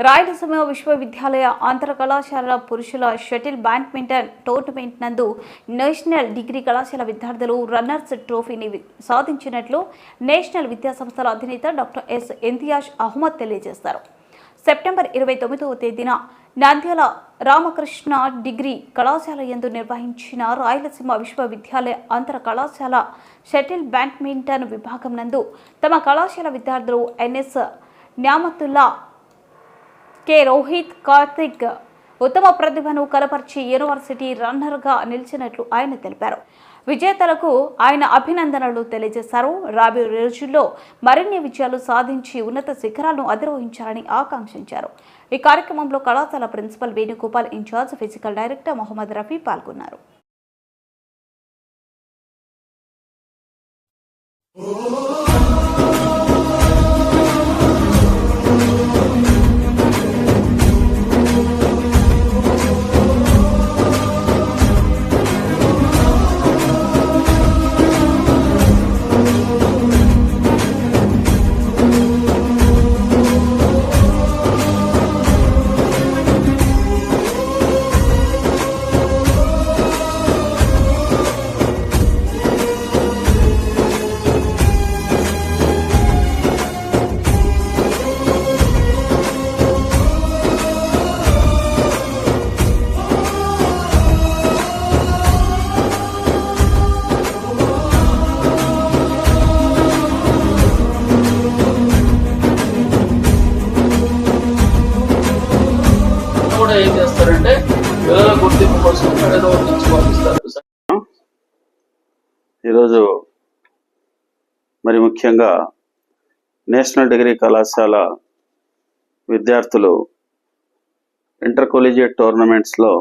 రాయలసీమ విశ్వవిద్యాలయ అంతర కళాశాల పురుషుల షటిల్ బ్యాడ్మింటన్ టోర్నమెంట్ నందు నేషనల్ డిగ్రీ కళాశాల విద్యార్థులు రన్నర్స్ ట్రోఫీని సాధించినట్లు నేషనల్ విద్యాసంస్థల అధినేత డాక్టర్ ఎస్ ఇంతియాజ్ అహ్మద్ తెలియజేశారు సెప్టెంబర్ ఇరవై తొమ్మిదవ తేదీన నంద్యాల రామకృష్ణ డిగ్రీ కళాశాల యందు నిర్వహించిన రాయలసీమ విశ్వవిద్యాలయ అంతర కళాశాల షటిల్ బ్యాడ్మింటన్ విభాగం నందు తమ కళాశాల విద్యార్థులు N S Nyamathulla K Rohit Karthik ఉత్తమ ప్రతిభను కలపర్చి యూనివర్సిటీ రన్నర్గా నిలిచినట్లు ఆయన తెలిపారు. విజేతలకు ఆయన అభినందనలు తెలియజేశారు. రాబోయే రోజుల్లో మరిన్ని విజయాలు సాధించి ఉన్నత శిఖరాలను అధిరోహించాలని ఆకాంక్షించారు. ఈ కార్యక్రమంలో కళాశాల principal Venugopal incharge physical director Mohammed Rafi పాల్గొన్నారు. Oh గుర్తింపు కోసం ఏదో నుంచి పంపిస్తారు ఈరోజు మరి ముఖ్యంగా నేషనల్ డిగ్రీ కళాశాల విద్యార్థులు ఇంటర్ కొలీజియట్ టోర్నమెంట్స్లో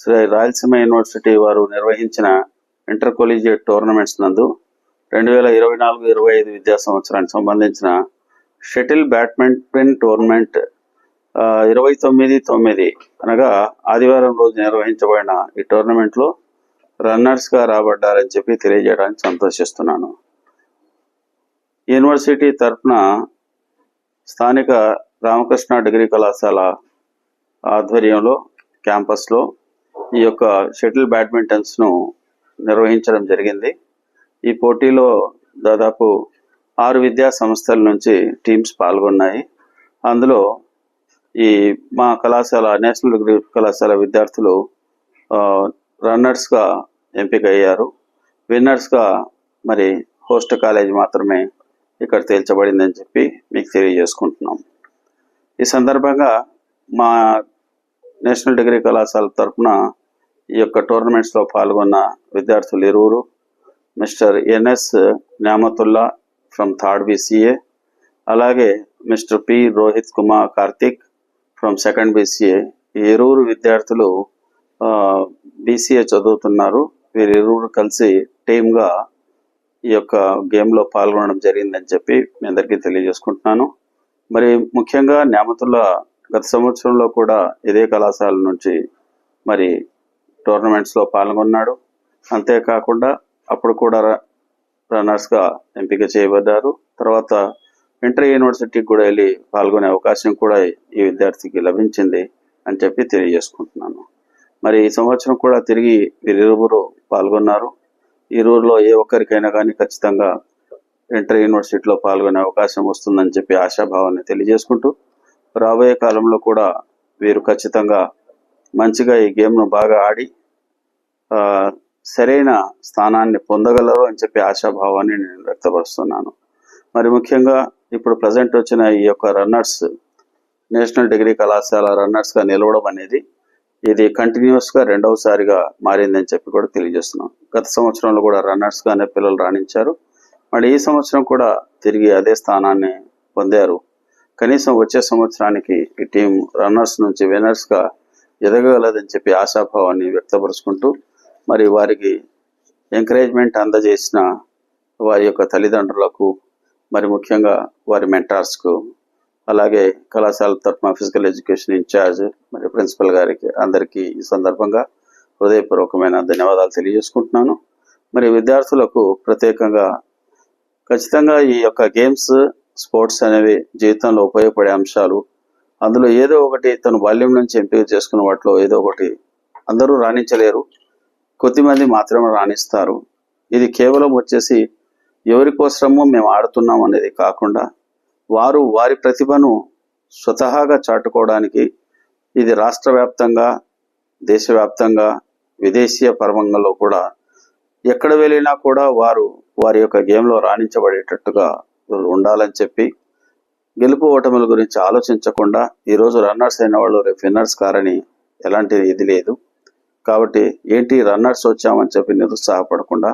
శ్రీ రాయలసీమ యూనివర్సిటీ వారు నిర్వహించిన ఇంటర్ కొలీజియట్ టోర్నమెంట్స్ నందు రెండు వేల ఇరవై నాలుగు ఇరవై ఐదు విద్యా సంవత్సరానికి సంబంధించిన షటిల్ బ్యాడ్మింటన్ టోర్నమెంట్ ఇరవై తొమ్మిది తొమ్మిది అనగా ఆదివారం రోజు నిర్వహించబడిన ఈ టోర్నమెంట్లో రన్నర్స్గా రాబడ్డారని చెప్పి తెలియజేయడానికి సంతోషిస్తున్నాను. యూనివర్సిటీ తరఫున స్థానిక రామకృష్ణ డిగ్రీ కళాశాల ఆధ్వర్యంలో క్యాంపస్లో ఈ యొక్క షటిల్ బ్యాడ్మింటన్స్ను నిర్వహించడం జరిగింది. ఈ పోటీలో దాదాపు ఆరు విద్యా సంస్థల నుంచి టీమ్స్ పాల్గొన్నాయి. అందులో ఈ మా కళాశాల నేషనల్ డిగ్రీ కళాశాల విద్యార్థులు రన్నర్స్గా ఎంపిక అయ్యారు విన్నర్స్గా మరి హోస్ట్ కాలేజ్ మాత్రమే ఇక్కడ తేల్చబడిందని చెప్పి మీకు తెలియజేసుకుంటున్నాం. ఈ సందర్భంగా మా నేషనల్ డిగ్రీ కళాశాల తరఫున ఈ యొక్క టోర్నమెంట్స్లో పాల్గొన్న విద్యార్థులు ఇరువురు. Mister NS Nyamathulla from third BCA. అలాగే mister P Rohit Kumar Karthik from second BCA ఈ ఇరువురు విద్యార్థులు బీసీఏ చదువుతున్నారు. వీరిరువురు కలిసి టీమ్గా ఈ యొక్క గేమ్లో పాల్గొనడం జరిగిందని చెప్పి మీ అందరికీ తెలియజేసుకుంటున్నాను. మరి ముఖ్యంగా న్యామతుల్లా గత సంవత్సరంలో కూడా ఇదే కళాశాల నుంచి మరి టోర్నమెంట్స్లో పాల్గొన్నాడు. అంతేకాకుండా అప్పుడు కూడా ర- రన్నర్స్గా ఎంపిక చేయబడ్డారు. తర్వాత ఇంటర్ యూనివర్సిటీకి కూడా వెళ్ళి పాల్గొనే అవకాశం కూడా ఈ విద్యార్థికి లభించింది అని చెప్పి తెలియజేసుకుంటున్నాను. మరి ఈ సంవత్సరం కూడా తిరిగి వీరిరువురు పాల్గొన్నారు. ఈ ఏ ఒక్కరికైనా కానీ ఖచ్చితంగా ఇంటర్ యూనివర్సిటీలో పాల్గొనే అవకాశం వస్తుందని చెప్పి ఆశాభావాన్ని తెలియజేసుకుంటూ రాబోయే కాలంలో కూడా వీరు ఖచ్చితంగా మంచిగా ఈ గేమ్ను బాగా ఆడి సరైన స్థానాన్ని పొందగలరు అని చెప్పి ఆశాభావాన్ని నేను వ్యక్తపరుస్తున్నాను. మరి ముఖ్యంగా ఇప్పుడు ప్రజెంట్ వచ్చిన ఈ యొక్క రన్నర్స్ నేషనల్ డిగ్రీ కళాశాల రన్నర్స్గా నిలవడం అనేది ఇది కంటిన్యూస్గా రెండవసారిగా మారిందని చెప్పి కూడా తెలియజేస్తున్నాం. గత సంవత్సరంలో కూడా రన్నర్స్గానే పిల్లలు రాణించారు. మరి ఈ సంవత్సరం కూడా తిరిగి అదే స్థానాన్ని పొందారు. కనీసం వచ్చే సంవత్సరానికి ఈ టీం రన్నర్స్ నుంచి విన్నర్స్గా ఎదగగలదని చెప్పి ఆశాభావాన్ని వ్యక్తపరుచుకుంటూ మరి వారికి ఎంకరేజ్మెంట్ అందజేసిన వారి యొక్క తల్లిదండ్రులకు మరి ముఖ్యంగా వారి మెంటార్స్కు అలాగే కళాశాల తరఫున ఫిజికల్ ఎడ్యుకేషన్ ఇన్ఛార్జ్ మరి ప్రిన్సిపల్ గారికి అందరికీ ఈ సందర్భంగా హృదయపూర్వకమైన ధన్యవాదాలు తెలియజేసుకుంటున్నాను. మరి విద్యార్థులకు ప్రత్యేకంగా ఖచ్చితంగా ఈ యొక్క గేమ్స్ స్పోర్ట్స్ అనేవి జీవితంలో ఉపయోగపడే అంశాలు. అందులో ఏదో ఒకటి తను బాల్యం నుంచి ఎంపిక చేసుకున్న వాటిలో ఏదో ఒకటి అందరూ రాణించలేరు. కొద్దిమంది మాత్రమే రాణిస్తారు. ఇది కేవలం వచ్చేసి ఎవరి కోసమో మేము ఆడుతున్నాం అనేది కాకుండా వారు వారి ప్రతిభను స్వతహాగా చాటుకోవడానికి ఇది రాష్ట్ర వ్యాప్తంగా దేశవ్యాప్తంగా విదేశీయ పరమంగంలో కూడా ఎక్కడ వెళ్ళినా కూడా వారు వారి యొక్క గేమ్లో రాణించబడేటట్టుగా ఉండాలని చెప్పి గెలుపు ఓటముల గురించి ఆలోచించకుండా ఈరోజు రన్నర్స్ అయిన వాళ్ళు రేపు విన్నర్స్ కారని ఎలాంటి ఇది లేదు. కాబట్టి ఏంటి రన్నర్స్ వచ్చామని చెప్పి నిరుత్సాహపడకుండా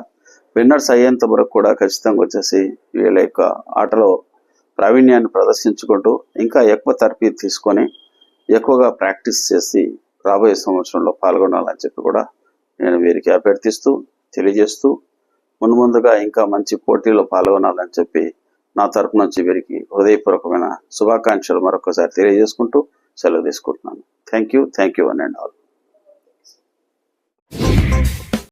విన్నర్స్ అయ్యేంత వరకు కూడా ఖచ్చితంగా వచ్చేసి వీళ్ళ యొక్క ఆటలో ప్రావీణ్యాన్ని ప్రదర్శించుకుంటూ ఇంకా ఎక్కువ తరఫీ తీసుకొని ఎక్కువగా ప్రాక్టీస్ చేసి రాబోయే సంవత్సరంలో పాల్గొనాలని చెప్పి కూడా నేను వీరికి అభ్యర్థిస్తూ తెలియజేస్తూ మున్ముందుగా ఇంకా మంచి పోటీలో పాల్గొనాలని చెప్పి నా తరపు నుంచి వీరికి హృదయపూర్వకమైన శుభాకాంక్షలు మరొకసారి తెలియజేసుకుంటూ సెలవు తీసుకుంటున్నాను. Thank you thank you one and all.